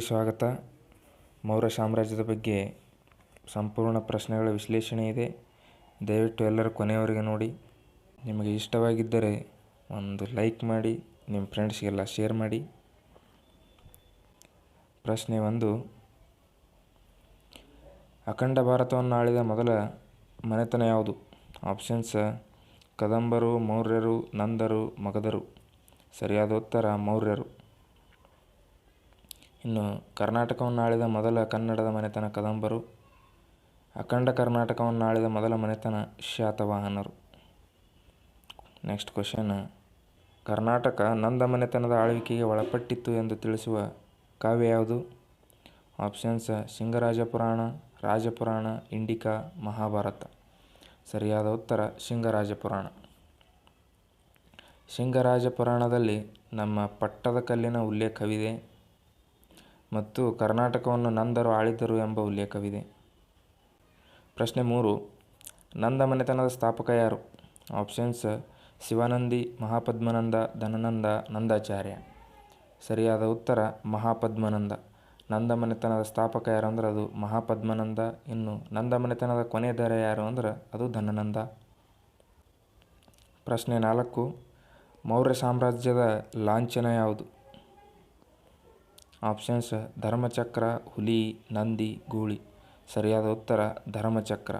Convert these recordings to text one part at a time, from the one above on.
ಸ್ವಾಗತ. ಮೌರ್ಯ ಸಾಮ್ರಾಜ್ಯದ ಬಗ್ಗೆ ಸಂಪೂರ್ಣ ಪ್ರಶ್ನೆಗಳ ವಿಶ್ಲೇಷಣೆ ಇದೆ. ದಯವಿಟ್ಟು ಎಲ್ಲರೂ ಕೊನೆಯವರೆಗೆ ನೋಡಿ. ನಿಮಗೆ ಇಷ್ಟವಾಗಿದ್ದರೆ ಒಂದು ಲೈಕ್ ಮಾಡಿ, ನಿಮ್ಮ ಫ್ರೆಂಡ್ಸ್ಗೆಲ್ಲ ಶೇರ್ ಮಾಡಿ. ಪ್ರಶ್ನೆ ಒಂದು, ಅಖಂಡ ಭಾರತವನ್ನು ಆಳಿದ ಮೊದಲ ಮನೆತನ ಯಾವುದು? ಆಪ್ಷನ್ಸ್, ಕದಂಬರು, ಮೌರ್ಯರು, ನಂದರು ಮಗಧರು ಸರಿಯಾದ ಉತ್ತರ, ಮೌರ್ಯರು. ಇನ್ನು ಕರ್ನಾಟಕವನ್ನು ಆಳಿದ ಮೊದಲ ಕನ್ನಡದ ಮನೆತನ ಕದಂಬರು, ಅಖಂಡ ಕರ್ನಾಟಕವನ್ನು ಆಳಿದ ಮೊದಲ ಮನೆತನ ಶಾತವಾಹನರು. ನೆಕ್ಸ್ಟ್ ಕ್ವಶನ್ ಕರ್ನಾಟಕ ನಂದ ಮನೆತನದ ಆಳ್ವಿಕೆಗೆ ಒಳಪಟ್ಟಿತ್ತು ಎಂದು ತಿಳಿಸುವ ಕಾವ್ಯ ಯಾವುದು? ಆಪ್ಷನ್ಸ್ ಸಿಂಗರಾಜ ಪುರಾಣ ರಾಜಪುರಾಣ, ಇಂಡಿಕಾ, ಮಹಾಭಾರತ. ಸರಿಯಾದ ಉತ್ತರ ಸಿಂಗರಾಜ ಪುರಾಣ ಸಿಂಗರಾಜ ಪುರಾಣದಲ್ಲಿ ನಮ್ಮ ಪಟ್ಟದ ಕಲ್ಲಿನ ಉಲ್ಲೇಖವಿದೆ. ಮತ್ತು ಕರ್ನಾಟಕವನ್ನು ನಂದರು ಆಳಿದರು ಎಂಬ ಉಲ್ಲೇಖವಿದೆ. ಪ್ರಶ್ನೆ ಮೂರು. ನಂದ ಮನೆತನದ ಸ್ಥಾಪಕ ಯಾರು? ಆಪ್ಷನ್ಸ್, ಶಿವಾನಂದಿ, ಮಹಾಪದ್ಮನಂದ, ಧನನಂದ, ನಂದಾಚಾರ್ಯ. ಸರಿಯಾದ ಉತ್ತರ, ಮಹಾಪದ್ಮನಂದ. ನಂದ ಮನೆತನದ ಸ್ಥಾಪಕ ಯಾರು ಅಂದ್ರೆ ಅದು ಮಹಾಪದ್ಮನಂದ. ಇನ್ನು ನಂದ ಮನೆತನದ ಕೊನೆ ದರ ಯಾರು ಅಂದ್ರೆ ಅದು ಧನನಂದ. ಪ್ರಶ್ನೆ ನಾಲ್ಕು. ಮೌರ್ಯ ಸಾಮ್ರಾಜ್ಯದ ಲಾಂಛನ ಯಾವುದು? ಆಪ್ಷನ್ಸ್ ಧರ್ಮಚಕ್ರ ಹುಲಿ ನಂದಿ ಗೂಳಿ ಸರಿಯಾದ ಉತ್ತರ ಧರ್ಮಚಕ್ರ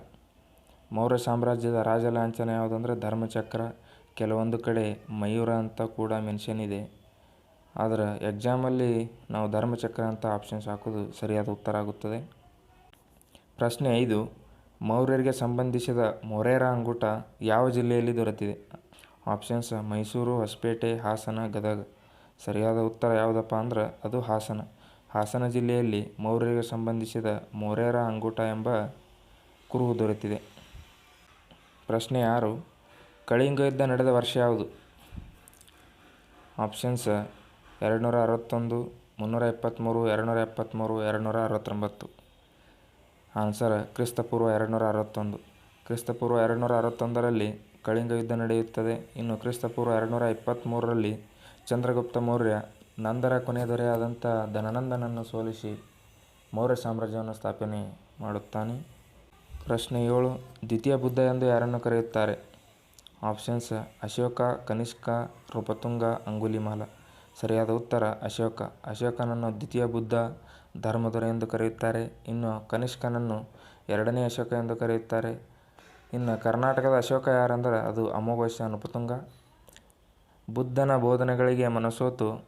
ಮೌರ್ಯ ಸಾಮ್ರಾಜ್ಯದ ರಾಜ ಲಾಂಛನ ಯಾವುದು ಅಂದರೆ ಧರ್ಮಚಕ್ರ ಕೆಲವೊಂದು ಕಡೆ ಮಯೂರ ಅಂತ ಕೂಡ ಮೆನ್ಷನ್ ಇದೆ. ಆದರೆ ಎಕ್ಸಾಮಲ್ಲಿ ನಾವು ಧರ್ಮಚಕ್ರ ಅಂತ ಆಪ್ಷನ್ಸ್ ಹಾಕೋದು ಸರಿಯಾದ ಉತ್ತರ ಆಗುತ್ತದೆ. ಪ್ರಶ್ನೆ ಐದು, ಮೌರ್ಯರಿಗೆ ಸಂಬಂಧಿಸಿದ ಮೊರೇರ ಅಂಗುಟ ಯಾವ ಜಿಲ್ಲೆಯಲ್ಲಿ ದೊರೆತಿದೆ? ಆಪ್ಷನ್ಸ್ ಮೈಸೂರು, ಹೊಸಪೇಟೆ, ಹಾಸನ, ಗದಗ. ಸರಿಯಾದ ಉತ್ತರ ಯಾವುದಪ್ಪ ಅಂದ್ರೆ ಅದು ಹಾಸನ. ಹಾಸನ ಜಿಲ್ಲೆಯಲ್ಲಿ ಮೌರ್ಯರಿಗೆ ಸಂಬಂಧಿಸಿದ ಮೊರೇರಾ ಅಂಗೂಟ ಎಂಬ ಕುರುಹು ದೊರೆತಿದೆ. ಪ್ರಶ್ನೆ ಯಾರು ಕಳಿಂಗ ಯುದ್ಧ ನಡೆದ ವರ್ಷ ಯಾವುದು? ಆಪ್ಷನ್ಸ್ ಎರಡು ನೂರ ಅರವತ್ತೊಂದು ಮುನ್ನೂರ ಎಪ್ಪತ್ತ್ಮೂರು ಎರಡು ನೂರ ಎಪ್ಪತ್ತ್ಮೂರು ಎರಡು ನೂರ ಅರವತ್ತೊಂಬತ್ತು ಆನ್ಸರ್, ಕ್ರಿಸ್ತಪೂರ್ವ ಎರಡುನೂರ ಅರವತ್ತೊಂದು ಕ್ರಿಸ್ತಪೂರ್ವ ಎರಡುನೂರ ಅರವತ್ತೊಂದರಲ್ಲಿ ಕಳಿಂಗ ಯುದ್ಧ ನಡೆಯುತ್ತದೆ. ಇನ್ನು ಕ್ರಿಸ್ತಪೂರ್ವ ಎರಡುನೂರ ಇಪ್ಪತ್ತ್ಮೂರರಲ್ಲಿ ಚಂದ್ರಗುಪ್ತ ಮೌರ್ಯ ನಂದರ ಕೊನೆಯ ದೊರೆಯಾದಂಥ ಧನನಂದನನ್ನು ಸೋಲಿಸಿ ಮೌರ್ಯ ಸಾಮ್ರಾಜ್ಯವನ್ನು ಸ್ಥಾಪನೆ ಮಾಡುತ್ತಾನೆ. ಪ್ರಶ್ನೆ ಏಳು, ದ್ವಿತೀಯ ಬುದ್ಧ ಎಂದು ಯಾರನ್ನು ಕರೆಯುತ್ತಾರೆ? ಆಪ್ಷನ್ಸ್, ಅಶೋಕ, ಕನಿಷ್ಕ, ರೂಪತುಂಗ, ಅಂಗುಲಿಮಾಲ. ಸರಿಯಾದ ಉತ್ತರ, ಅಶೋಕ. ಅಶೋಕನನ್ನು ದ್ವಿತೀಯ ಬುದ್ಧ ಧರ್ಮದೊರೆ ಎಂದು ಕರೆಯುತ್ತಾರೆ. ಇನ್ನು ಕನಿಷ್ಕನನ್ನು ಎರಡನೇ ಅಶೋಕ ಎಂದು ಕರೆಯುತ್ತಾರೆ. ಇನ್ನು ಕರ್ನಾಟಕದ ಅಶೋಕ ಯಾರಂದ್ರೆ ಅದು ಅಮೋಘವರ್ಷ ನೃಪತುಂಗ ಬುದ್ಧನ ಬೋಧನೆಗಳಿಗೆ ಮನಸೋತು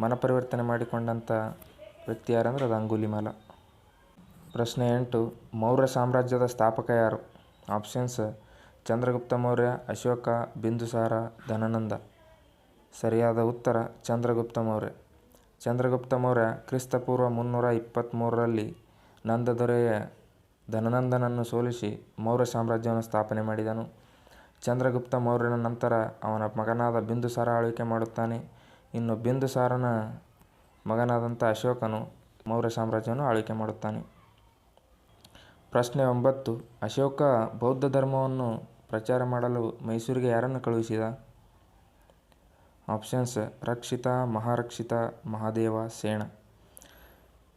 ಮನಪರಿವರ್ತನೆ ಮಾಡಿಕೊಂಡಂಥ ವ್ಯಕ್ತಿ ಯಾರಂದ್ರೆ ಅದು ಅಂಗುಲಿಮಾಲ ಪ್ರಶ್ನೆ ಎಂಟು, ಮೌರ್ಯ ಸಾಮ್ರಾಜ್ಯದ ಸ್ಥಾಪಕ ಯಾರು? ಆಪ್ಷನ್ಸ್, ಚಂದ್ರಗುಪ್ತ ಮೌರ್ಯ, ಅಶೋಕ, ಬಿಂದುಸಾರ, ಧನನಂದ. ಸರಿಯಾದ ಉತ್ತರ, ಚಂದ್ರಗುಪ್ತ ಮೌರ್ಯ. ಚಂದ್ರಗುಪ್ತ ಮೌರ್ಯ ಕ್ರಿಸ್ತಪೂರ್ವ ಮುನ್ನೂರ ಇಪ್ಪತ್ತ್ಮೂರರಲ್ಲಿ ನಂದ ದೊರೆಯ ಧನನಂದನನ್ನು ಸೋಲಿಸಿ ಮೌರ್ಯ ಸಾಮ್ರಾಜ್ಯವನ್ನು ಸ್ಥಾಪನೆ ಮಾಡಿದನು. ಚಂದ್ರಗುಪ್ತ ಮೌರ್ಯನ ನಂತರ ಅವನ ಮಗನಾದ ಬಿಂದುಸಾರ ಆಳ್ವಿಕೆ ಮಾಡುತ್ತಾನೆ. ಇನ್ನು ಬಿಂದುಸಾರನ ಮಗನಾದಂಥ ಅಶೋಕನು ಮೌರ್ಯ ಸಾಮ್ರಾಜ್ಯವನ್ನು ಆಳ್ವಿಕೆ ಮಾಡುತ್ತಾನೆ. ಪ್ರಶ್ನೆ ಒಂಬತ್ತು, ಅಶೋಕ ಬೌದ್ಧ ಧರ್ಮವನ್ನು ಪ್ರಚಾರ ಮಾಡಲು ಮೈಸೂರಿಗೆ ಯಾರನ್ನು ಕಳುಹಿಸಿದ? ಆಪ್ಷನ್ಸ್, ರಕ್ಷಿತ, ಮಹಾರಕ್ಷಿತ, ಮಹಾದೇವ, ಸೇಣ.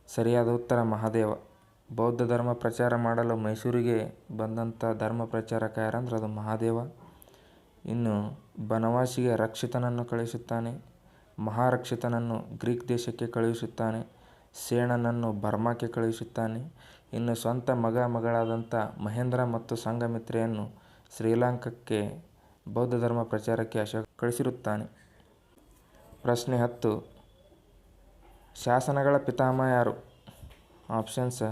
ಸರಿಯಾದ ಉತ್ತರ ಮಹಾದೇವ. ಬೌದ್ಧ ಧರ್ಮ ಪ್ರಚಾರ ಮಾಡಲು ಮೈಸೂರಿಗೆ ಬಂದಂಥ ಧರ್ಮ ಪ್ರಚಾರಕ ಯಾರಂದ್ರೆ ಅದು ಮಹಾದೇವ. ಇನ್ನು ಬನವಾಸಿಗೆ ರಕ್ಷಿತನನ್ನು ಕಳುಹಿಸುತ್ತಾನೆ, ಮಹಾರಕ್ಷಿತನನ್ನು ಗ್ರೀಕ್ ದೇಶಕ್ಕೆ ಕಳುಹಿಸುತ್ತಾನೆ, ಸೇಣನನ್ನು ಬರ್ಮಾಕ್ಕೆ ಕಳುಹಿಸುತ್ತಾನೆ. ಇನ್ನು ಸ್ವಂತ ಮಗ ಮಗಳಾದಂಥ ಮಹೇಂದ್ರ ಮತ್ತು ಸಂಘಮಿತ್ರೆಯನ್ನು ಶ್ರೀಲಂಕಾಕ್ಕೆ ಬೌದ್ಧ ಧರ್ಮ ಪ್ರಚಾರಕ್ಕೆ ಅಶೋಕ ಕಳಿಸಿರುತ್ತಾನೆ. ಪ್ರಶ್ನೆ ಹತ್ತು. ಶಾಸನಗಳ ಪಿತಾಮಹ ಯಾರು? ಆಪ್ಷನ್ಸ್,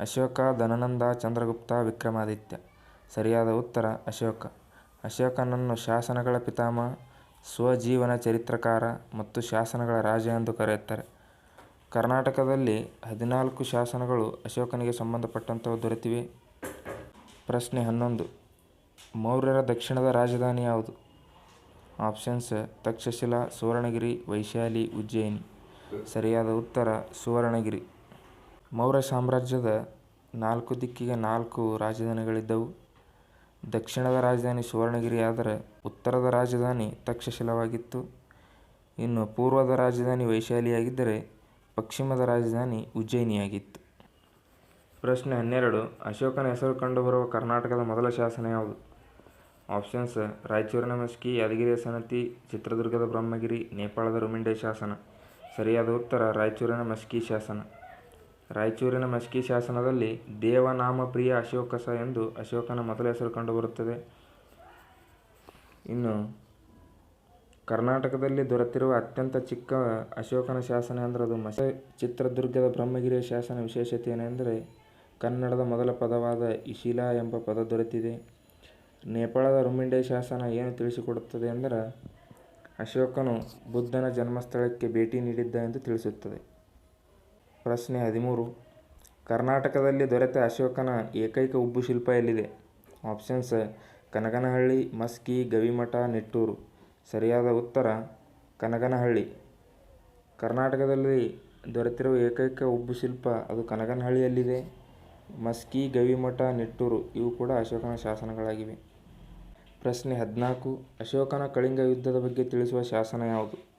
ಅಶೋಕ, ಧನನಂದ, ಚಂದ್ರಗುಪ್ತ, ವಿಕ್ರಮಾದಿತ್ಯ. ಸರಿಯಾದ ಉತ್ತರ ಅಶೋಕ. ಅಶೋಕನನ್ನು ಶಾಸನಗಳ ಪಿತಾಮಹ ಸ್ವಜೀವನ ಚರಿತ್ರಕಾರ ಮತ್ತು ಶಾಸನಗಳ ರಾಜ ಎಂದು ಕರೆಯುತ್ತಾರೆ. ಕರ್ನಾಟಕದಲ್ಲಿ ಹದಿನಾಲ್ಕು ಶಾಸನಗಳು ಅಶೋಕನಿಗೆ ಸಂಬಂಧಪಟ್ಟಂಥವು ದೊರೆತಿವೆ. ಪ್ರಶ್ನೆ ಹನ್ನೊಂದು. ಮೌರ್ಯರ ದಕ್ಷಿಣದ ರಾಜಧಾನಿ ಯಾವುದು? ಆಪ್ಷನ್ಸ್, ತಕ್ಷಶಿಲಾ, ಸುವರ್ಣಗಿರಿ, ವೈಶಾಲಿ, ಉಜ್ಜಯಿನಿ. ಸರಿಯಾದ ಉತ್ತರ, ಸುವರ್ಣಗಿರಿ. ಮೌರ್ಯ ಸಾಮ್ರಾಜ್ಯದ ನಾಲ್ಕು ದಿಕ್ಕಿಗೆ ನಾಲ್ಕು ರಾಜಧಾನಿಗಳಿದ್ದವು. ದಕ್ಷಿಣದ ರಾಜಧಾನಿ ಸುವರ್ಣಗಿರಿ ಆದರೆ ಉತ್ತರದ ರಾಜಧಾನಿ ತಕ್ಷಶಿಲವಾಗಿತ್ತು ಇನ್ನು ಪೂರ್ವದ ರಾಜಧಾನಿ ವೈಶಾಲಿಯಾಗಿದ್ದರೆ ಪಶ್ಚಿಮದ ರಾಜಧಾನಿ ಉಜ್ಜಯಿನಿಯಾಗಿತ್ತು. ಪ್ರಶ್ನೆ ಹನ್ನೆರಡು ಅಶೋಕನ ಹೆಸರು ಕಂಡುಬರುವ ಕರ್ನಾಟಕದ ಮೊದಲ ಶಾಸನ ಯಾವುದು? ಆಪ್ಷನ್ಸ್ ರಾಯಚೂರಿನ ಮಸ್ಕಿ, ಯಾದಗಿರಿಯ ಸನತಿ, ಚಿತ್ರದುರ್ಗದ ಬ್ರಹ್ಮಗಿರಿ, ನೇಪಾಳದ ರುಮಿಂಡೆ ಶಾಸನ. ಸರಿಯಾದ ಉತ್ತರ ರಾಯಚೂರಿನ ಮಸ್ಕಿ ಶಾಸನ. ರಾಯಚೂರಿನ ಮಸ್ಕಿ ಶಾಸನದಲ್ಲಿ ದೇವನಾಮಪ್ರಿಯ ಅಶೋಕಸ ಎಂದು ಅಶೋಕನ ಮೊದಲ ಹೆಸರು ಕಂಡುಬರುತ್ತದೆ. ಇನ್ನು ಕರ್ನಾಟಕದಲ್ಲಿ ದೊರೆತಿರುವ ಅತ್ಯಂತ ಚಿಕ್ಕ ಅಶೋಕನ ಶಾಸನ ಅಂದರೆ ಅದು ಮಸ ಚಿತ್ರದುರ್ಗದ ಬ್ರಹ್ಮಗಿರಿಯ ಶಾಸನ ವಿಶೇಷತೆ ಏನೆಂದರೆ ಕನ್ನಡದ ಮೊದಲ ಪದವಾದ ಇಶಿಲಾ ಎಂಬ ಪದ ದೊರೆತಿದೆ. ನೇಪಾಳದ ರುಮಿಂಡೆ ಶಾಸನ ಏನು ತಿಳಿಸಿಕೊಡುತ್ತದೆ ಎಂದರೆ ಅಶೋಕನು ಬುದ್ಧನ ಜನ್ಮಸ್ಥಳಕ್ಕೆ ಭೇಟಿ ನೀಡಿದ್ದ ಎಂದು ತಿಳಿಸುತ್ತದೆ. ಪ್ರಶ್ನೆ ಹದಿಮೂರು ಕರ್ನಾಟಕದಲ್ಲಿ ದೊರೆತ ಅಶೋಕನ ಏಕೈಕ ಉಬ್ಬು ಶಿಲ್ಪ ಎಲ್ಲಿದೆ? ಆಪ್ಷನ್ಸ್ ಕನಗನಹಳ್ಳಿ, ಮಸ್ಕಿ, ಗವಿಮಠ, ನಿಟ್ಟೂರು. ಸರಿಯಾದ ಉತ್ತರ ಕನಗನಹಳ್ಳಿ. ಕರ್ನಾಟಕದಲ್ಲಿ ದೊರೆತಿರುವ ಏಕೈಕ ಉಬ್ಬು ಶಿಲ್ಪ ಅದು ಕನಗನಹಳ್ಳಿಯಲ್ಲಿದೆ. ಮಸ್ಕಿ, ಗವಿಮಠ, ನಿಟ್ಟೂರು ಇವು ಕೂಡ ಅಶೋಕನ ಶಾಸನಗಳಾಗಿವೆ. ಪ್ರಶ್ನೆ ಹದಿನಾಲ್ಕು ಅಶೋಕನ ಕಳಿಂಗ ಯುದ್ಧದ ಬಗ್ಗೆ ತಿಳಿಸುವ ಶಾಸನ ಯಾವುದು?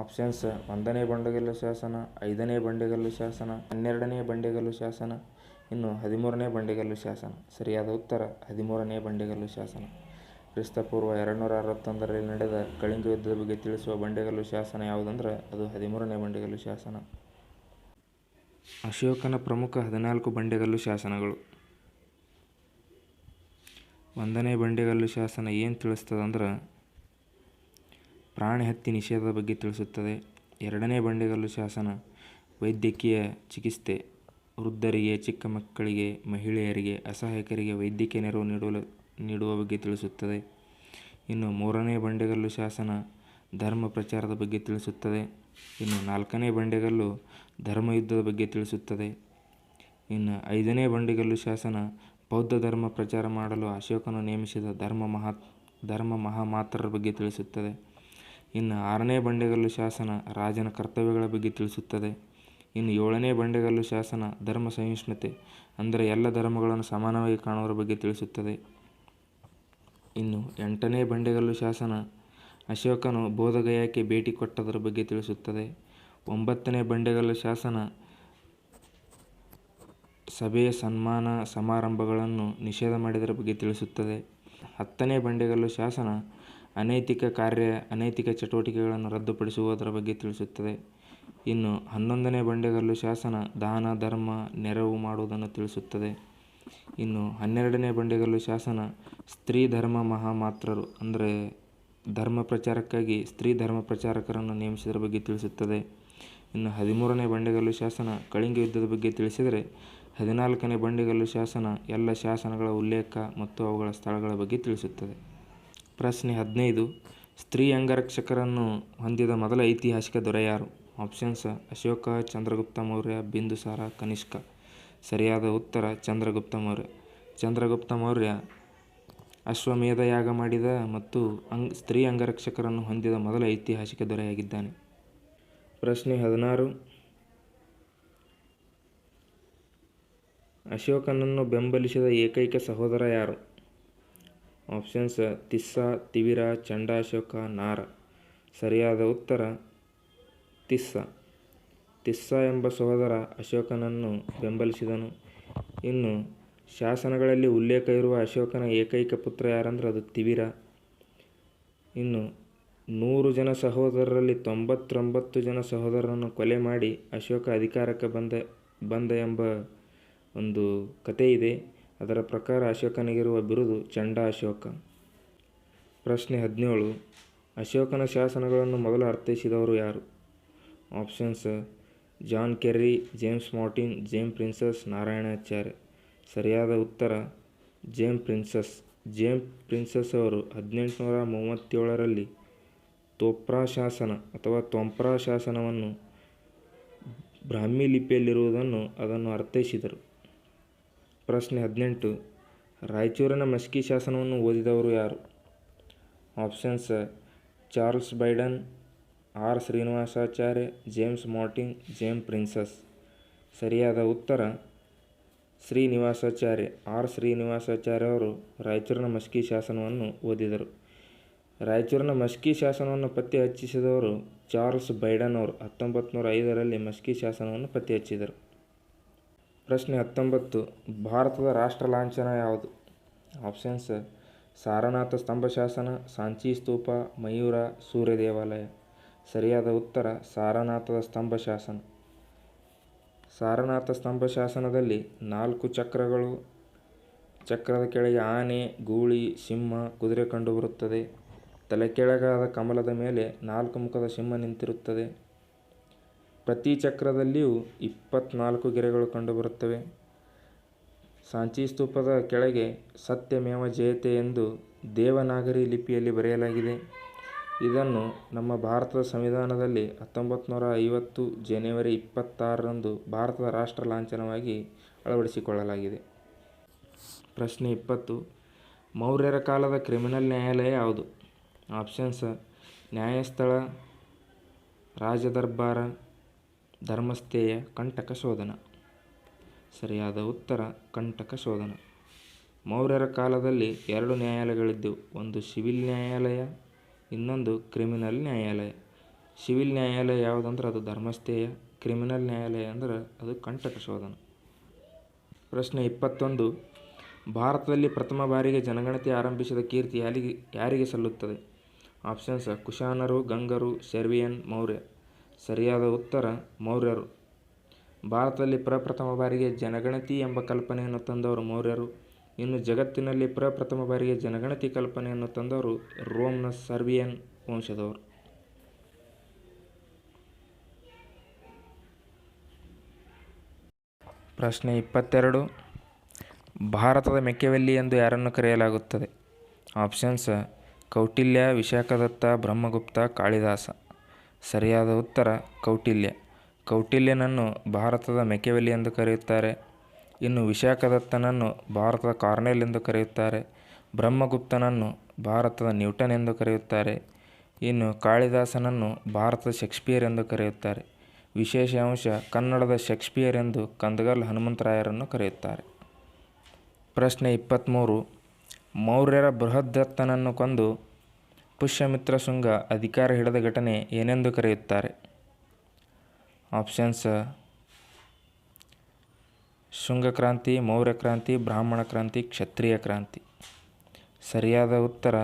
ಆಪ್ಷನ್ಸ್ ಒಂದನೇ ಬಂಡೆಗಲ್ಲು ಶಾಸನ, ಐದನೇ ಬಂಡೆಗಲ್ಲು ಶಾಸನ, ಹನ್ನೆರಡನೇ ಬಂಡೆಗಲ್ಲು ಶಾಸನ, ಇನ್ನು ಹದಿಮೂರನೇ ಬಂಡೆಗಲ್ಲು ಶಾಸನ. ಸರಿಯಾದ ಉತ್ತರ ಹದಿಮೂರನೇ ಬಂಡೆಗಲ್ಲು ಶಾಸನ. ಕ್ರಿಸ್ತಪೂರ್ವ ಎರಡುನೂರ ಅರವತ್ತೊಂದರಲ್ಲಿ ನಡೆದ ಕಳಿಂಗ ಯುದ್ಧದ ಬಗ್ಗೆ ತಿಳಿಸುವ ಬಂಡೆಗಲ್ಲು ಶಾಸನ ಯಾವುದಂದ್ರೆ ಅದು ಹದಿಮೂರನೇ ಬಂಡೆಗಲ್ಲು ಶಾಸನ. ಅಶೋಕನ ಪ್ರಮುಖ ಹದಿನಾಲ್ಕು ಬಂಡೆಗಲ್ಲು ಶಾಸನಗಳು. ಒಂದನೇ ಬಂಡೆಗಲ್ಲು ಶಾಸನ ಏನು ತಿಳಿಸ್ತದಂದ್ರೆ ಪ್ರಾಣಿ ಹತ್ಯೆ ನಿಷೇಧದ ಬಗ್ಗೆ ತಿಳಿಸುತ್ತದೆ. ಎರಡನೇ ಬಂಡೆಗಲ್ಲು ಶಾಸನ ವೈದ್ಯಕೀಯ ಚಿಕಿತ್ಸೆ, ವೃದ್ಧರಿಗೆ, ಚಿಕ್ಕ ಮಕ್ಕಳಿಗೆ, ಮಹಿಳೆಯರಿಗೆ, ಅಸಹಾಯಕರಿಗೆ ವೈದ್ಯಕೀಯ ನೆರವು ನೀಡಲು ನೀಡುವ ಬಗ್ಗೆ ತಿಳಿಸುತ್ತದೆ. ಇನ್ನು ಮೂರನೇ ಬಂಡೆಗಲ್ಲು ಶಾಸನ ಧರ್ಮ ಪ್ರಚಾರದ ಬಗ್ಗೆ ತಿಳಿಸುತ್ತದೆ. ಇನ್ನು ನಾಲ್ಕನೇ ಬಂಡೆಗಲ್ಲು ಧರ್ಮಯುದ್ಧದ ಬಗ್ಗೆ ತಿಳಿಸುತ್ತದೆ. ಇನ್ನು ಐದನೇ ಬಂಡೆಗಲ್ಲು ಶಾಸನ ಬೌದ್ಧ ಧರ್ಮ ಪ್ರಚಾರ ಮಾಡಲು ಅಶೋಕನು ನೇಮಿಸಿದ ಧರ್ಮ ಮಹಾ ಧರ್ಮ ಮಹಾಮಾತ್ರರ ಬಗ್ಗೆ ತಿಳಿಸುತ್ತದೆ. ಇನ್ನು ಆರನೇ ಬಂಡೆಗಲ್ಲು ಶಾಸನ ರಾಜನ ಕರ್ತವ್ಯಗಳ ಬಗ್ಗೆ ತಿಳಿಸುತ್ತದೆ. ಇನ್ನು ಏಳನೇ ಬಂಡೆಗಲ್ಲು ಶಾಸನ ಧರ್ಮ ಸಹಿಷ್ಣುತೆ, ಅಂದರೆ ಎಲ್ಲ ಧರ್ಮಗಳನ್ನು ಸಮಾನವಾಗಿ ಕಾಣುವರ ಬಗ್ಗೆ ತಿಳಿಸುತ್ತದೆ. ಇನ್ನು ಎಂಟನೇ ಬಂಡೆಗಲ್ಲು ಶಾಸನ ಅಶೋಕನು ಬೋಧಗಯಾಕ್ಕೆ ಭೇಟಿ ಕೊಟ್ಟದರ ಬಗ್ಗೆ ತಿಳಿಸುತ್ತದೆ. ಒಂಬತ್ತನೇ ಬಂಡೆಗಲ್ಲು ಶಾಸನ ಸಭೆಯ ಸನ್ಮಾನ ಸಮಾರಂಭಗಳನ್ನು ನಿಷೇಧ ಮಾಡಿದರ ಬಗ್ಗೆ ತಿಳಿಸುತ್ತದೆ. ಹತ್ತನೇ ಬಂಡೆಗಲ್ಲು ಶಾಸನ ಅನೈತಿಕ ಕಾರ್ಯ, ಅನೈತಿಕ ಚಟುವಟಿಕೆಗಳನ್ನು ರದ್ದುಪಡಿಸುವುದರ ಬಗ್ಗೆ ತಿಳಿಸುತ್ತದೆ. ಇನ್ನು ಹನ್ನೊಂದನೇ ಬಂಡೆಗಲ್ಲು ಶಾಸನ ದಾನ, ಧರ್ಮ, ನೆರವು ಮಾಡುವುದನ್ನು ತಿಳಿಸುತ್ತದೆ. ಇನ್ನು ಹನ್ನೆರಡನೇ ಬಂಡೆಗಲ್ಲು ಶಾಸನ ಸ್ತ್ರೀ ಧರ್ಮ ಮಹಾಮಾತ್ರರು ಅಂದರೆ ಧರ್ಮ ಪ್ರಚಾರಕ್ಕಾಗಿ ಸ್ತ್ರೀ ಧರ್ಮ ಪ್ರಚಾರಕರನ್ನು ನೇಮಿಸಿದರ ಬಗ್ಗೆ ತಿಳಿಸುತ್ತದೆ. ಇನ್ನು ಹದಿಮೂರನೇ ಬಂಡೆಗಲ್ಲು ಶಾಸನ ಕಳಿಂಗ ಯುದ್ಧದ ಬಗ್ಗೆ ತಿಳಿಸಿದರೆ ಹದಿನಾಲ್ಕನೇ ಬಂಡೆಗಲ್ಲು ಶಾಸನ ಎಲ್ಲ ಶಾಸನಗಳ ಉಲ್ಲೇಖ ಮತ್ತು ಅವುಗಳ ಸ್ಥಳಗಳ ಬಗ್ಗೆ ತಿಳಿಸುತ್ತದೆ. ಪ್ರಶ್ನೆ ಹದಿನೈದು ಸ್ತ್ರೀ ಅಂಗರಕ್ಷಕರನ್ನು ಹೊಂದಿದ ಮೊದಲ ಐತಿಹಾಸಿಕ ದೊರೆ ಯಾರು? ಆಪ್ಷನ್ಸ್ ಅಶೋಕ, ಚಂದ್ರಗುಪ್ತ ಮೌರ್ಯ, ಬಿಂದುಸಾರ, ಕನಿಷ್ಕ. ಸರಿಯಾದ ಉತ್ತರ ಚಂದ್ರಗುಪ್ತ ಮೌರ್ಯ. ಚಂದ್ರಗುಪ್ತ ಮೌರ್ಯ ಅಶ್ವಮೇಧ ಯಾಗ ಮಾಡಿದ ಮತ್ತು ಸ್ತ್ರೀ ಅಂಗರಕ್ಷಕರನ್ನು ಹೊಂದಿದ ಮೊದಲ ಐತಿಹಾಸಿಕ ದೊರೆಯಾಗಿದ್ದಾನೆ. ಪ್ರಶ್ನೆ ಹದಿನಾರು ಅಶೋಕನನ್ನು ಬೆಂಬಲಿಸಿದ ಏಕೈಕ ಸಹೋದರ ಯಾರು? ಆಪ್ಷನ್ಸ್ ತಿಸ್ಸಾ, ತಿವಿರ, ಚಂಡಾಶೋಕ, ನಾರ. ಸರಿಯಾದ ಉತ್ತರ ತಿಸ್ಸ. ತಿಸ್ಸ ಎಂಬ ಸಹೋದರ ಅಶೋಕನನ್ನು ಬೆಂಬಲಿಸಿದನು. ಇನ್ನು ಶಾಸನಗಳಲ್ಲಿ ಉಲ್ಲೇಖ ಇರುವ ಅಶೋಕನ ಏಕೈಕ ಪುತ್ರ ಯಾರಂದ್ರೆ ಅದು ತಿವಿರ. ಇನ್ನು ನೂರು ಜನ ಸಹೋದರರಲ್ಲಿ ತೊಂಬತ್ತೊಂಬತ್ತು ಜನ ಸಹೋದರರನ್ನು ಕೊಲೆ ಮಾಡಿ ಅಶೋಕ ಅಧಿಕಾರಕ್ಕೆ ಬಂದ ಬಂದ ಎಂಬ ಒಂದು ಕಥೆಯಿದೆ. ಅದರ ಪ್ರಕಾರ ಅಶೋಕನಿಗಿರುವ ಬಿರುದು ಚಂಡ ಅಶೋಕ ಪ್ರಶ್ನೆ ಹದಿನೇಳು ಅಶೋಕನ ಶಾಸನಗಳನ್ನು ಮೊದಲು ಅರ್ಥೈಸಿದವರು ಯಾರು? Options John Kerry, James Martin, James Prinsep, Narayanacharya. ಸರಿಯಾದ ಉತ್ತರ ಜೇಮ್ ಪ್ರಿನ್ಸಸ್. ಜೇಮ್ ಪ್ರಿನ್ಸಸ್ ಅವರು ಹದಿನೆಂಟುನೂರ ಮೂವತ್ತೇಳರಲ್ಲಿ ತೋಪ್ರಾ ಶಾಸನ ಅಥವಾ ತೋಂಪ್ರಾ ಶಾಸನವನ್ನು ಬ್ರಾಹ್ಮಿ ಲಿಪಿಯಲ್ಲಿರುವುದನ್ನು ಅದನ್ನು ಅರ್ಥೈಸಿದರು. ಪ್ರಶ್ನೆ ಹದಿನೆಂಟು ರಾಯಚೂರಿನ ಮಸ್ಕಿ ಶಾಸನವನ್ನು ಓದಿದವರು ಯಾರು? Options Charles Biden, R. Srinivasacharya, James Martin, James Prinsep. ಸರಿಯಾದ ಉತ್ತರ ಶ್ರೀನಿವಾಸಾಚಾರ್ಯ. ಆರ್. ಶ್ರೀನಿವಾಸಾಚಾರ್ಯ ಅವರು ರಾಯಚೂರಿನ ಮಸ್ಕಿ ಶಾಸನವನ್ನು ಓದಿದರು. ರಾಯಚೂರಿನ ಮಸ್ಕಿ ಶಾಸನವನ್ನು ಪತ್ತೆ ಹಚ್ಚಿಸಿದವರು ಚಾರ್ಲ್ಸ್ ಬೈಡನ್ ಅವರು ಹತ್ತೊಂಬತ್ತು ನೂರ ಐದರಲ್ಲಿ ಮಸ್ಕಿ ಶಾಸನವನ್ನು ಪತ್ತೆ ಹಚ್ಚಿದರು ಪ್ರಶ್ನೆ ಹತ್ತೊಂಬತ್ತು. ಭಾರತದ ರಾಷ್ಟ್ರ ಲಾಂಛನ ಯಾವುದು? ಆಪ್ಷನ್ಸ್ ಸಾರನಾಥ ಸ್ತಂಭ ಶಾಸನ ಸಾಂಚಿ ಸ್ತೂಪ, ಮಯೂರ ಸೂರ್ಯ ದೇವಾಲಯ. ಸರಿಯಾದ ಉತ್ತರ, ಸಾರನಾಥದ ಸ್ತಂಭ ಶಾಸನ ಸಾರನಾಥ ಸ್ತಂಭ ಶಾಸನದಲ್ಲಿ ನಾಲ್ಕು ಚಕ್ರಗಳು, ಚಕ್ರದ ಕೆಳಗೆ ಆನೆ, ಗೂಳಿ, ಸಿಂಹ, ಕುದುರೆ ಕಂಡುಬರುತ್ತದೆ. ತಲೆ ಕೆಳಗಾದ ಕಮಲದ ಮೇಲೆ ನಾಲ್ಕು ಮುಖದ ಸಿಂಹ ನಿಂತಿರುತ್ತದೆ. ಪ್ರತಿ ಚಕ್ರದಲ್ಲಿಯೂ ಇಪ್ಪತ್ನಾಲ್ಕು ಗೆರೆಗಳು ಕಂಡುಬರುತ್ತವೆ. ಸಾಂಚಿ ಸ್ತೂಪದ ಕೆಳಗೆ ಸತ್ಯಮೇವ ಜಯತೆ ಎಂದು ದೇವನಾಗರಿ ಲಿಪಿಯಲ್ಲಿ ಬರೆಯಲಾಗಿದೆ. ಇದನ್ನು ನಮ್ಮ ಭಾರತದ ಸಂವಿಧಾನದಲ್ಲಿ ಹತ್ತೊಂಬತ್ತು ನೂರ ಐವತ್ತು ಜನವರಿ ಇಪ್ಪತ್ತಾರರಂದು ಭಾರತದ ರಾಷ್ಟ್ರ ಲಾಂಛನವಾಗಿ ಅಳವಡಿಸಿಕೊಳ್ಳಲಾಗಿದೆ. ಪ್ರಶ್ನೆ ಇಪ್ಪತ್ತು. ಮೌರ್ಯರ ಕಾಲದ ಕ್ರಿಮಿನಲ್ ನ್ಯಾಯಾಲಯ ಯಾವುದು? ಆಪ್ಷನ್ಸ್ ನ್ಯಾಯಸ್ಥಳ, ರಾಜದರ್ಬಾರ ಧರ್ಮಸ್ಥೇಯ ಕಂಟಕ ಶೋಧನ. ಸರಿಯಾದ ಉತ್ತರ, ಕಂಟಕ ಶೋಧನ. ಮೌರ್ಯರ ಕಾಲದಲ್ಲಿ ಎರಡು ನ್ಯಾಯಾಲಯಗಳಿದ್ದವು ಒಂದು ಸಿವಿಲ್ ನ್ಯಾಯಾಲಯ, ಇನ್ನೊಂದು ಕ್ರಿಮಿನಲ್ ನ್ಯಾಯಾಲಯ. ಸಿವಿಲ್ ನ್ಯಾಯಾಲಯ ಯಾವುದಂದ್ರೆ ಅದು ಧರ್ಮಸ್ಥೇಯ, ಕ್ರಿಮಿನಲ್ ನ್ಯಾಯಾಲಯ ಅಂದ್ರೆ ಅದು ಕಂಟಕ ಶೋಧನ. ಪ್ರಶ್ನೆ ಇಪ್ಪತ್ತೊಂದು, ಭಾರತದಲ್ಲಿ ಪ್ರಥಮ ಬಾರಿಗೆ ಜನಗಣತಿ ಆರಂಭಿಸಿದ ಕೀರ್ತಿ ಯಾರಿಗೆ ಯಾರಿಗೆ ಸಲ್ಲುತ್ತದೆ? ಆಪ್ಷನ್ಸ್, ಕುಶಾನರು, ಗಂಗರು ಸೆರ್ವಿಯನ್ ಮೌರ್ಯ. ಸರಿಯಾದ ಉತ್ತರ ಮೌರ್ಯರು. ಭಾರತದಲ್ಲಿ ಪ್ರಪ್ರಥಮ ಬಾರಿಗೆ ಜನಗಣತಿ ಎಂಬ ಕಲ್ಪನೆಯನ್ನು ತಂದವರು ಮೌರ್ಯರು. ಇನ್ನು ಜಗತ್ತಿನಲ್ಲಿ ಪ್ರಪ್ರಥಮ ಬಾರಿಗೆ ಜನಗಣತಿ ಕಲ್ಪನೆಯನ್ನು ತಂದವರು ರೋಮ್ನ ಸರ್ವಿಯನ್ ವಂಶದವರು. ಪ್ರಶ್ನೆ ಇಪ್ಪತ್ತೆರಡು. ಭಾರತದ ಮೆಕ್ಕೆವೆಲ್ಲಿ ಎಂದು ಯಾರನ್ನು ಕರೆಯಲಾಗುತ್ತದೆ? ಆಪ್ಷನ್ಸ್, ಕೌಟಿಲ್ಯ, ವಿಶಾಖದತ್ತ, ಬ್ರಹ್ಮಗುಪ್ತ, ಕಾಳಿದಾಸ. ಸರಿಯಾದ ಉತ್ತರ ಕೌಟಿಲ್ಯ. ಕೌಟಿಲ್ಯನನ್ನು ಭಾರತದ ಮೆಕೆವೆಲಿ ಎಂದು ಕರೆಯುತ್ತಾರೆ. ಇನ್ನು ವಿಶಾಖದತ್ತನನ್ನು ಭಾರತದ ಕಾರ್ನೆಲ್ ಎಂದು ಕರೆಯುತ್ತಾರೆ. ಬ್ರಹ್ಮಗುಪ್ತನನ್ನು ಭಾರತದ ನ್ಯೂಟನ್ ಎಂದು ಕರೆಯುತ್ತಾರೆ. ಇನ್ನು ಕಾಳಿದಾಸನನ್ನು ಭಾರತದ ಶೇಕ್ಸ್ಪಿಯರ್ ಎಂದು ಕರೆಯುತ್ತಾರೆ. ವಿಶೇಷ ಅಂಶ ಕನ್ನಡದ ಶೇಕ್ಸ್ಪಿಯರ್ ಎಂದು ಕಂದಗಲ್ ಹನುಮಂತರಾಯರನ್ನು ಕರೆಯುತ್ತಾರೆ. ಪ್ರಶ್ನೆ ಇಪ್ಪತ್ತ್ಮೂರು ಮೌರ್ಯರ ಬೃಹದ್ದತ್ತನನ್ನು ಕೊಂದು ಪುಷ್ಯಮಿತ್ರ ಶೃಂಗ ಅಧಿಕಾರ ಹಿಡಿದ ಘಟನೆ ಏನೆಂದು ಕರೆಯುತ್ತಾರೆ? ಆಪ್ಷನ್ಸ್, ಶೃಂಗಕ್ರಾಂತಿ ಮೌರ್ಯ ಕ್ರಾಂತಿ ಬ್ರಾಹ್ಮಣ ಕ್ರಾಂತಿ ಕ್ಷತ್ರಿಯ ಕ್ರಾಂತಿ ಸರಿಯಾದ ಉತ್ತರ